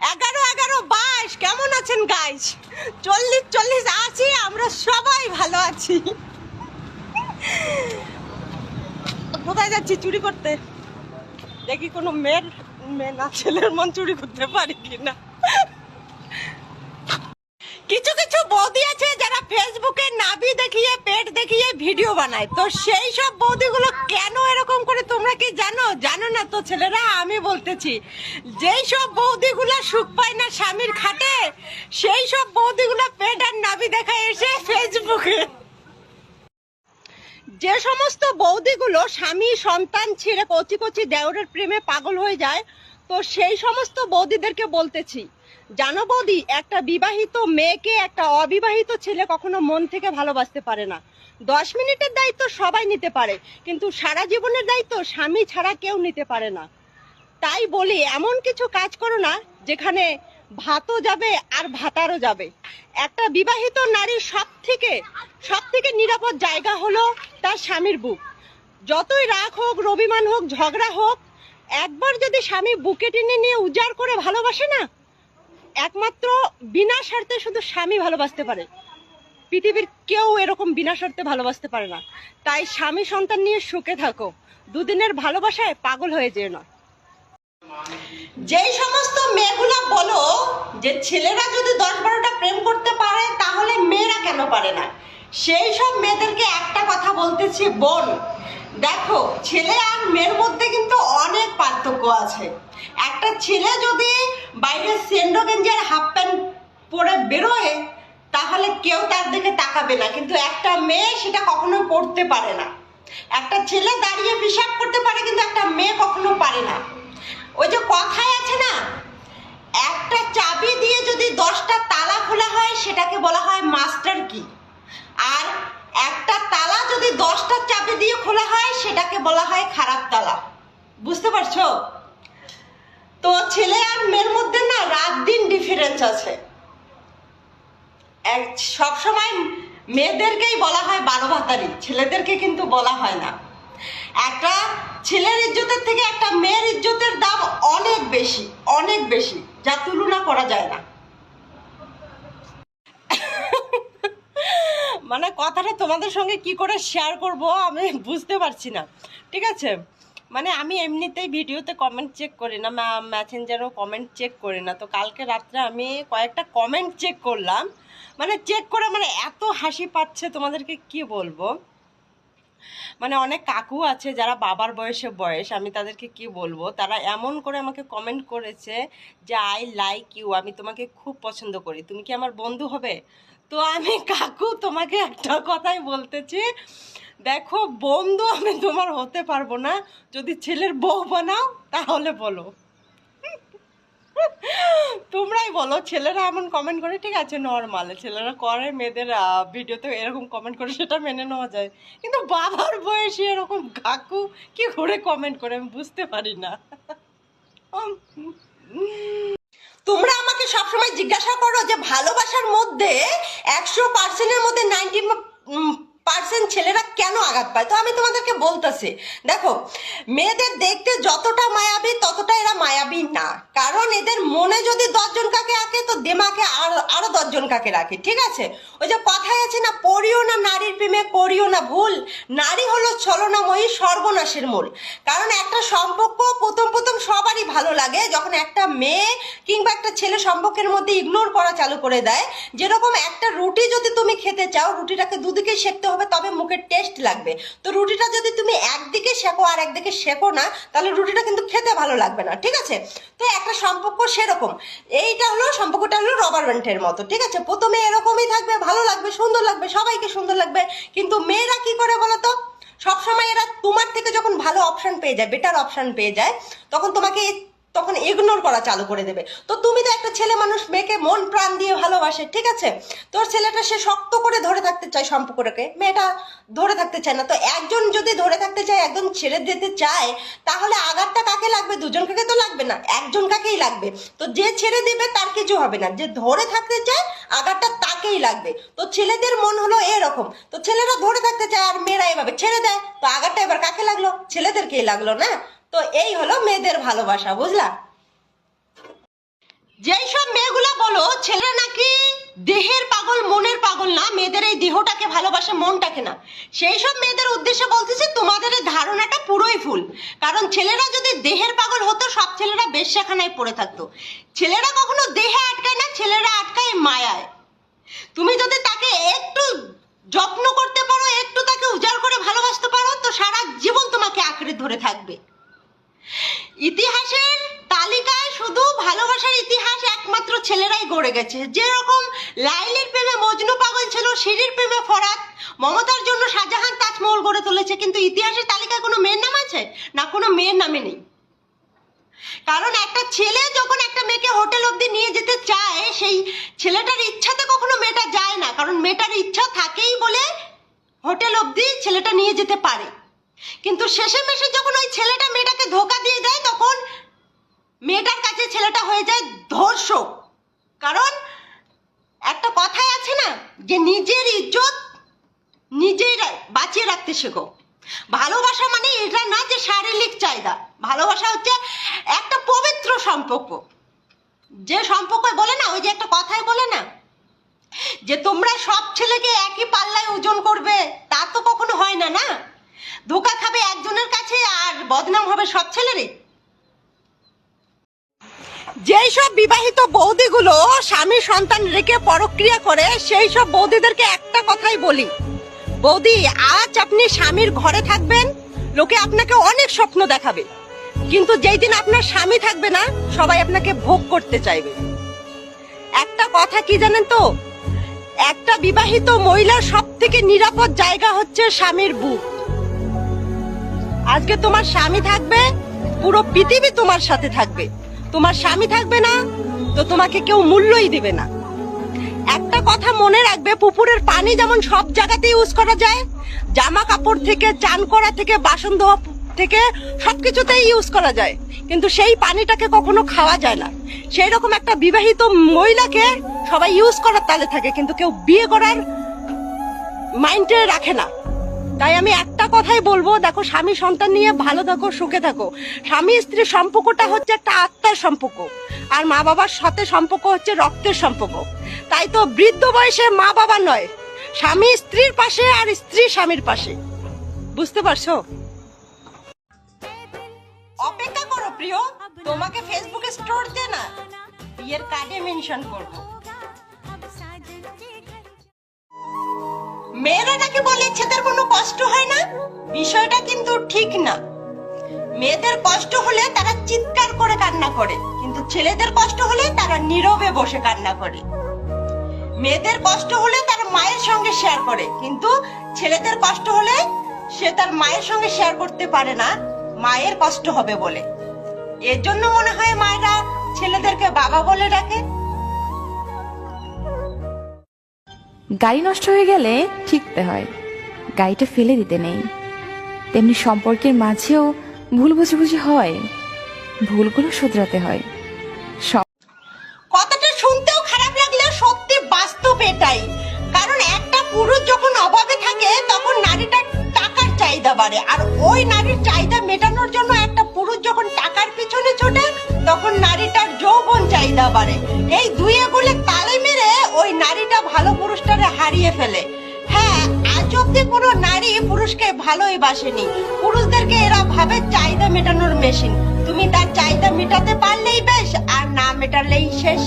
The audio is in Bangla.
এগারো এগারো, বাইশ, কেমন আছেন গাইস চল্লিশ চল্লিশ, আছি, আমরা সবাই ভালো আছি। কোথায় যাচ্ছি চুরি করতে? দেখি কোনো মেয়ের, মেয়ে না, ছেলের মন চুরি করতে পারি কিনা। কিছু কিছু বৌদি আছে যারা ফেসবুকে নাভি দেখিয়ে দেখিয়ে ভিডিও বানায় তো সেই সব বৌদিগুলো কেন এরকম করে তোমরা কি জানো? জানো না তো ছেলেরা? আমি বলতেছি, যেই সব বৌদিগুলো সুখ পায় না স্বামীর খাটে, সেই সব বৌদিগুলো পেট আর নাভি দেখায় এসে ফেসবুকে যে সমস্ত বৌদিগুলো স্বামী, সন্তান ছেড়ে কচি কচি দেওরের প্রেমে পাগল হয়ে যায়, তো সেই সমস্ত বৌদিদেরকে বলতেছি জানো বৌদি একটা বিবাহিত মেয়েকে একটা অবিবাহিত ছেলে কখনো মন থেকে ভালোবাসতে পারে না। দশ মিনিটের দায়িত্ব সবাই নিতে পারে, কিন্তু সারা জীবনের দায়িত্ব স্বামী ছাড়া কেউ নিতে পারে না। তাই বলি, এমন কিছু কাজ করো না, যেখানে ভাতও যাবে আর ভাতারও যাবে। একটা বিবাহিত নারীর সব থেকে সব থেকে নিরাপদ জায়গা হলো তার স্বামীর বুক। যতই রাগ হোক, রবিমান হোক, ঝগড়া হোক, একবার যদি স্বামী বুকে টেনে নিয়ে উজাড় করে ভালোবাসে না একমাত্র বিনা স্বার্থে শুধু স্বামী ভালোবাসতে পারে। পৃথিবীর কেউ এরকম বিনা স্বার্থে ভালোবাসতে পারে না। তাই স্বামী সন্তান নিয়ে সুখে থাকো। দুদিনের ভালোবাসায় পাগল হয়ে যেও না। যেই সমস্ত মেয়েগুলা বলো যে ছেলেরা যদি দশ বারোটা প্রেম করতে পারে, তাহলে মেয়েরা কেন পারে না? সেই সব মেয়েদেরকে একটা কথা বলতেছি, বোন। দেখো, ছেলে আর মেয়ের মধ্যে কিন্তু অনেক পার্থক্য আছে। একটা ছেলে যদি বাইরে সেন্ডো গেঞ্জি আর হাফ প্যান্ট পরে বেরোয়, তাহলে কেউ তার দিকে তাকাবে না। কিন্তু একটা মেয়ে সেটা কখনো পড়তে পারে না। একটা ছেলে দাঁড়িয়ে হিসাব করতে পারে, কিন্তু একটা মেয়ে কখনো পারে না। ওই যে কথায় আছে না, একটা চাবি দিয়ে যদি দশটা তালা খোলা হয়, সেটাকে বলা হয় মাস্টার কি? আর একটা তালা যদি দশটা চাবি দিয়ে খোলা হয়, সেটাকে বলা হয় খারাপ তালা। বুঝতে পারছ? তো ছেলে আর মেয়ের মধ্যে না রাত দিন ডিফারেন্স আছে। এক সবসময় মেয়েদেরকেই বলা হয় বারো ভাতারি, ছেলেদেরকে কিন্তু বলা হয় না। একটা ছেলের ইজ্জতের থেকে একটা মেয়ের ইজ্জতের দাম অনেক বেশি অনেক বেশি, যা তুলনা করা যায় না। মানে কথাটা তোমাদের সঙ্গে কি করে শেয়ার করব আমি বুঝতে পারছি না, ঠিক আছে? মানে আমি এমনিতেই ভিডিওতে কমেন্ট চেক করি না ম্যাসেঞ্জারও কমেন্ট চেক করি না। তো কালকে রাত্রে আমি কয়েকটা কমেন্ট চেক করলাম। মানে চেক করে মানে এত হাসি পাচ্ছে, তোমাদেরকে কি বলব? মানে অনেক কাকু আছে যারা বাবার বয়সে বয়স, আমি তাদেরকে কি বলব? তারা এমন করে আমাকে কমেন্ট করেছে যে আই লাইক ইউ আমি তোমাকে খুব পছন্দ করি। তুমি কি আমার বন্ধু হবে? তো আমি কাকু তোমাকে একটা কথাই বলতেছি। দেখো, বন্ধু আমি তোমার হতে পারব না। যদি ছেলের বউ বানাও, তাহলে বলো। তোমরাই বলো, ছেলেরা এমন কমেন্ট করে, ঠিক আছে নর্মাল ছেলেরা করে, মেয়েদের ভিডিওতে এরকম কমেন্ট করে, সেটা মেনে নেওয়া যায়। কিন্তু বাবার বয়সে এরকম কাকু কি করে কমেন্ট করে, আমি বুঝতে পারি না। তোমরা আমাকে সবসময় জিজ্ঞাসা করো যে ভালোবাসার মধ্যে একশো পার্সেন্টের মধ্যে নাইনটি পার্সেন্ট ছেলেরা কেন আঘাত পায়? তো আমি তোমাদেরকে বলতেছি। দেখো, মেয়েদের দেখতে যতটা মায়াবী, ততটা এরা মায়াবী না। কারণ এদের মনে যদি দশজন কাকে আঁকে, তো দেমাকে আরও আরও দশজন কাকে রাখে, ঠিক আছে? ওই যে কথায় আছে না, পড়িও না নারীর প্রেমে, করিও না ভুল। নারী হলো ছলনাময়ী, সর্বনাশের মূল। কারণ একটা সম্পর্ক প্রথম প্রথম সবারই ভালো লাগে। যখন একটা মেয়ে কিংবা একটা ছেলে সম্পর্কের মধ্যে ইগনোর করা চালু করে দেয়, যেরকম একটা রুটি যদি তুমি খেতে চাও, রুটিটাকে দুদিকে সেকতে হবে, তবে মুখের টেস্ট লাগবে। তো রুটিটা যদি তুমি একদিকে শেখো আর একদিকে শেখো না, তাহলে রুটিটা কিন্তু খেতে ভালো লাগবে না, ঠিক আছে? তো একটা সম্পর্ক সেরকম। এইটা হলো, সম্পর্কটা হলো রবার ব্যান্ডের মতো, ঠিক আছে? প্রথমে এরকমই থাকবে, ভালো লাগবে, সুন্দর লাগবে, সবাইকে সুন্দর লাগবে, কিন্তু মেয়েরা কি করে বলো তো সবসময় এরা তোমার থেকে যখন ভালো অপশন পেয়ে যায় বেটার অপশন পেয়ে যায়, তখন তোমাকে তখন ইগনোর করা চালু করে দেবে। তো তুমি তো একটা ছেলে মানুষ, মেয়েকে মন প্রাণ দিয়ে ভালোবাসে, ঠিক আছে? তোর ছেলেটা সে শক্ত করে ধরে থাকতে চায় সম্পর্কটাকে। মেয়েটা ধরে থাকতে চায় না। তো একজন যদি ধরে থাকতে চায়, একজন ছেড়ে দিতে চায়, তাহলে আঘাতটা কাকে লাগবে? দুজন কাকে তো লাগবে না একজন কাকেই লাগবে। তো যে ছেড়ে দিবে, তার কিছু হবে না। যে ধরে থাকতে চায়, আঘাতটা তাকেই লাগবে। তো ছেলেদের মন হলো এরকম। তো ছেলেরা ধরে থাকতে চায় আর মেয়েরা এভাবে। ছেড়ে দেয়, তো আঘাতটা এবার কাকে লাগল? ছেলেদেরকেই লাগল না? তো এই হলো মেয়েদের ভালোবাসা, বুঝলা? যেইসব মেয়েগুলা বলো, ছেলেরা নাকি দেহের পাগল, মনের পাগল না, মেয়েদের এই দেহটাকে ভালোবাসে, মনটাকে না। সেই সব মেয়েদের উদ্দেশ্যে বলতেছে তোমাদের এই ধারণাটা পুরোই ভুল। কারণ ছেলেরা যদি দেহের পাগল হতো, সব ছেলেরা বেশ্যাখানায় পড়ে থাকতো। ছেলেরা কখনো দেহে আটকায় না, ছেলেরা আটকায় মায়ায়। তুমি যদি তাকে একটু যত্ন করতে পারো, একটু তাকে উজাড় করে ভালোবাসতে পারো, তো সারা জীবন তোমাকে আঁকড়ে ধরে থাকবে। ইতিহাসের তালিকায় শুধু ভালোবাসার ইতিহাস একমাত্র ছেলেরাই গড়ে গেছে। যেরকম লাইলির প্রেমে মজনু পাগল ছিল, সিঁড়ির প্রেমে ফরাত, মমতার জন্য শাহজাহান তাজমহল গড়ে তুলেছে, কিন্তু ইতিহাসের তালিকায় কোনো মেয়ের নাম আছে? না, কোনো মেয়ের নামে নেই। কারণ একটা ছেলে যখন একটা মেয়েকে হোটেল অবধি নিয়ে যেতে চায়, সেই ছেলেটার ইচ্ছাতে কখনো মেয়েটা যায় না। কারণ মেয়েটার ইচ্ছা থাকেই বলে হোটেল অবধি ছেলেটা নিয়ে যেতে পারে। কিন্তু শেষে মেশে যখন ওই ছেলেটা মেয়েটাকে ধোকা দিয়ে দেয় তখন কাছে ছেলেটা হয়ে যায় ধর্ষক। কারণ একটা কথাই আছে না, যে নিজের ইজ্জত নিজেই বাঁচিয়ে রাখতে শেখো। ভালোবাসা মানে এটা না যে শারীরিক চাহিদা। ভালোবাসা হচ্ছে একটা পবিত্র সম্পর্ক। যে সম্পর্ক বলে না, ওই যে একটা কথাই বলে না, যে তোমরা সব ছেলেকে একই পাল্লায় ওজন করবে, তা তো কখনো হয় না না? ধোকা খাবে একজনের কাছে আর বদনাম হবে সব ছেলেরই। যেই সব বিবাহিত বৌদিগুলো স্বামী সন্তান রেখে পরক্রিয়া করে সেই সব বৌদিদেরকে একটা কথাই বলি। বৌদি, আজ আপনি স্বামীর ঘরে থাকবেন, লোকে আপনাকে অনেক স্বপ্ন দেখাবে। কিন্তু যেই দিন আপনার স্বামী থাকবে না, সবাই আপনাকে ভোগ করতে চাইবে। একটা কথা কি জানেন তো? একটা বিবাহিত মহিলার সব থেকে নিরাপদ জায়গা হচ্ছে স্বামীর বুক। আজকে তোমার স্বামী থাকবে, পুরো পৃথিবী তোমার সাথে থাকবে। তোমার স্বামী থাকবে না, তো তোমাকে কেউ মূল্যই দিবে না। একটা কথা মনে রাখবে, পুকুরের পানি যেমন সব জায়গাতে ইউজ করা যায় জামা কাপড় থেকে চান করা থেকে বাসন ধোয়া থেকে সবকিছুতেই ইউজ করা যায়। কিন্তু সেই পানিটাকে কখনো খাওয়া যায় না। সেই রকম একটা বিবাহিত মহিলাকে সবাই ইউজ করার তালে থাকে, কিন্তু কেউ বিয়ে করার মাইন্ডে রাখে না। তাই আমি একটা কথাই বলব, দেখো, স্বামী সন্তান নিয়ে ভালো থাকো, সুখে থাকো। স্বামী স্ত্রীর সম্পর্কটা হচ্ছে একটা আত্মার সম্পর্ক, আর মা বাবার সাথে সম্পর্ক হচ্ছে রক্তের সম্পর্ক। তাই তো বৃদ্ধ বয়সে মা বাবা নয়, স্বামী স্ত্রীর পাশে আর স্ত্রী স্বামীর পাশে। বুঝতে পারছ? অপেক্ষা করো, প্রিয়। তোমাকে ফেসবুকে স্টোর দে না বিয়ের কার্ডে মেনশন করব। মেয়েরা নাকি বলে ছেলেদের কোনো কষ্ট হয় না, বিষয়টা কিন্তু ঠিক না। মেয়েদের কষ্ট হলে তারা চিৎকার করে কান্না করে, কিন্তু ছেলেদের কষ্ট হলে তারা নীরবে বসে কান্না করে। মেয়েদের কষ্ট হলে তার মায়ের সঙ্গে শেয়ার করে, কিন্তু ছেলেদের কষ্ট হলে সে তার মায়ের সঙ্গে শেয়ার করতে পারে না, মায়ের কষ্ট হবে বলে। এর জন্য মনে হয় মায়েরা ছেলেদেরকে বাবা বলে ডাকে। গাড়ি নষ্ট হয়ে গেলে ঠিকতে হয়। গাড়িটা ফেলে দিতে নেই। তেমনি সম্পর্কের মাঝেও ভুল বুঝাবুঝি হয়। ভুলগুলো শুধরাতে হয়। কথাটা শুনতেও খারাপ লাগলে সত্যি বাস্তব এটাই। কারণ একটা পুরুষ যখন অভাবে থাকে, তখন নারীটার টাকার চাহিদা বাড়ে। আর ওই নারীর চাহিদা মেটানোর জন্য একটা পুরুষ যখন টাকার পিছনে ছোটে, তখন নারীটার যৌবন চাহিদা বাড়ে। এই দুয়ে গুলে তালে ওই নারীটা ভালো পুরুষটারে হারিয়ে ফেলে। হ্যাঁ আজ অব্দি কোনো নারী পুরুষকে ভালোই বাসেনি। পুরুষদেরকে এরা ভাবে চাহিদা মেটানোর মেশিন তুমি তার চাহিদা মেটাতে পারলেই বেশ, আর না মেটালেই শেষ।